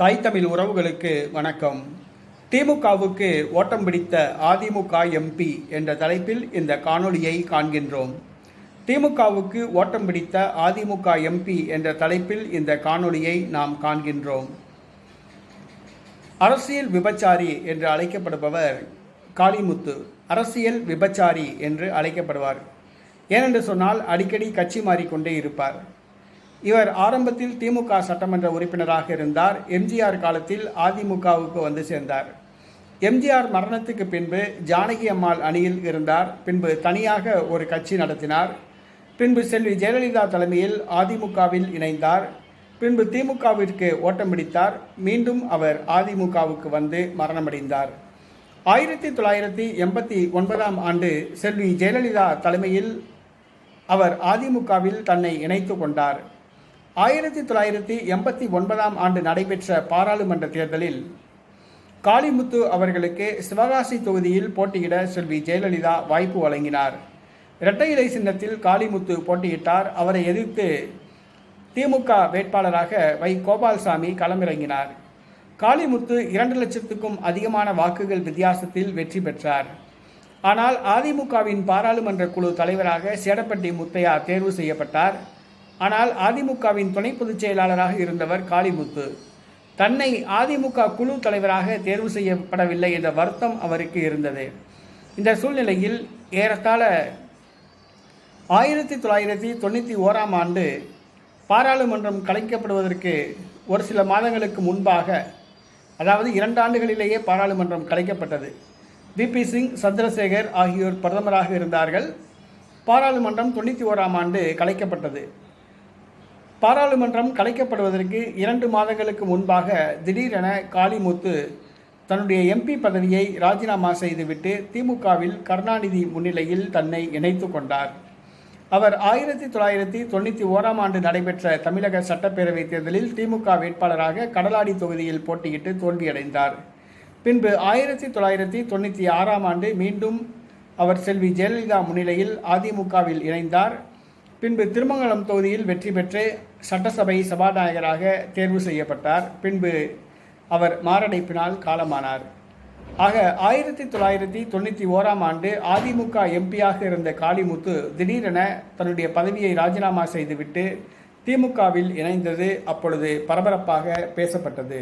தாய் தமிழ் உறவுகளுக்கு வணக்கம். திமுகவுக்கு ஓட்டம் பிடித்த அதிமுக எம்பி என்ற தலைப்பில் இந்த காணொளியை காண்கின்றோம். திமுகவுக்கு ஓட்டம் பிடித்த அதிமுக எம்பி என்ற தலைப்பில் இந்த காணொளியை நாம் காண்கின்றோம். அரசியல் விபச்சாரி என்று அழைக்கப்படுபவர் காளிமுத்து. அரசியல் விபச்சாரி என்று அழைக்கப்படுவார். ஏனென்று சொன்னால் அடிக்கடி கட்சி மாறிக்கொண்டே இருப்பார். இவர் ஆரம்பத்தில் திமுக சட்டமன்ற உறுப்பினராக இருந்தார். எம்ஜிஆர் காலத்தில் அதிமுகவுக்கு வந்து சேர்ந்தார். எம்ஜிஆர் மரணத்துக்கு பின்பு ஜானகி அம்மாள் அணியில் இருந்தார். பின்பு தனியாக ஒரு கட்சி நடத்தினார். பின்பு செல்வி ஜெயலலிதா தலைமையில் அதிமுகவில் இணைந்தார். பின்பு திமுகவிற்கு ஓட்டம் பிடித்தார். மீண்டும் அவர் அதிமுகவுக்கு வந்து மரணமடைந்தார். ஆயிரத்தி தொள்ளாயிரத்தி எண்பத்தி ஒன்பதாம் ஆண்டு செல்வி ஜெயலலிதா தலைமையில் அவர் அதிமுகவில் தன்னை இணைத்து கொண்டார். ஆயிரத்தி தொள்ளாயிரத்தி எண்பத்தி ஒன்பதாம் ஆண்டு நடைபெற்ற பாராளுமன்ற தேர்தலில் காளிமுத்து அவர்களுக்கு சிவகாசி தொகுதியில் போட்டியிட செல்வி ஜெயலலிதா வாய்ப்பு வழங்கினார். இரட்டை இலை சின்னத்தில் காளிமுத்து போட்டியிட்டார். அவரை எதிர்த்து திமுக வேட்பாளராக வை. கோபால்சாமி களமிறங்கினார். காளிமுத்து இரண்டு லட்சத்துக்கும் அதிகமான வாக்குகள் வித்தியாசத்தில் வெற்றி பெற்றார். ஆனால் அதிமுகவின் பாராளுமன்ற குழு தலைவராக சேடப்பட்டி முத்தையா தேர்வு செய்யப்பட்டார். ஆனால் அதிமுகவின் துணை பொதுச் செயலாளராக இருந்தவர் காளிமுத்து. தன்னை அதிமுக குழு தலைவராக தேர்வு செய்யப்படவில்லை என்ற வருத்தம் அவருக்கு இருந்தது. இந்த சூழ்நிலையில் ஏறத்தாழ ஆயிரத்தி தொள்ளாயிரத்தி தொண்ணூற்றி ஓராம் ஆண்டு பாராளுமன்றம் கலைக்கப்படுவதற்கு ஒரு சில மாதங்களுக்கு முன்பாக அதாவது இரண்டு ஆண்டுகளிலேயே பாராளுமன்றம் கலைக்கப்பட்டது. விபி சிங் சந்திரசேகர் ஆகியோர் பிரதமராக இருந்தார்கள். பாராளுமன்றம் தொண்ணூற்றி ஓராம் ஆண்டு கலைக்கப்பட்டது. பாராளுமன்றம் கலைக்கப்படுவதற்கு இரண்டு மாதங்களுக்கு முன்பாக திடீரென காளிமுத்து தன்னுடைய எம்பி பதவியை ராஜினாமா செய்துவிட்டு திமுகவில் கருணாநிதி முன்னிலையில் தன்னை இணைத்து கொண்டார். அவர் ஆயிரத்தி தொள்ளாயிரத்தி தொண்ணூற்றி ஓராம் ஆண்டு நடைபெற்ற தமிழக சட்டப்பேரவை தேர்தலில் திமுக வேட்பாளராக கடலாடி தொகுதியில் போட்டியிட்டு தோல்வியடைந்தார். பின்பு ஆயிரத்தி தொள்ளாயிரத்தி தொண்ணூற்றி ஆறாம் ஆண்டு மீண்டும் அவர் செல்வி ஜெயலலிதா முன்னிலையில் அதிமுகவில் இணைந்தார். பின்பு திருமங்கலம் தொகுதியில் வெற்றி பெற்று சட்டசபை சபாநாயகராக தேர்வு செய்யப்பட்டார். பின்பு அவர் மாரடைப்பினால் காலமானார். ஆக ஆயிரத்தி தொள்ளாயிரத்தி தொண்ணூற்றி ஓராம் ஆண்டு அதிமுக எம்பியாக இருந்த காளிமுத்து திடீரென தன்னுடைய பதவியை ராஜினாமா செய்துவிட்டு திமுகவில் இணைந்தது அப்பொழுது பரபரப்பாக பேசப்பட்டது.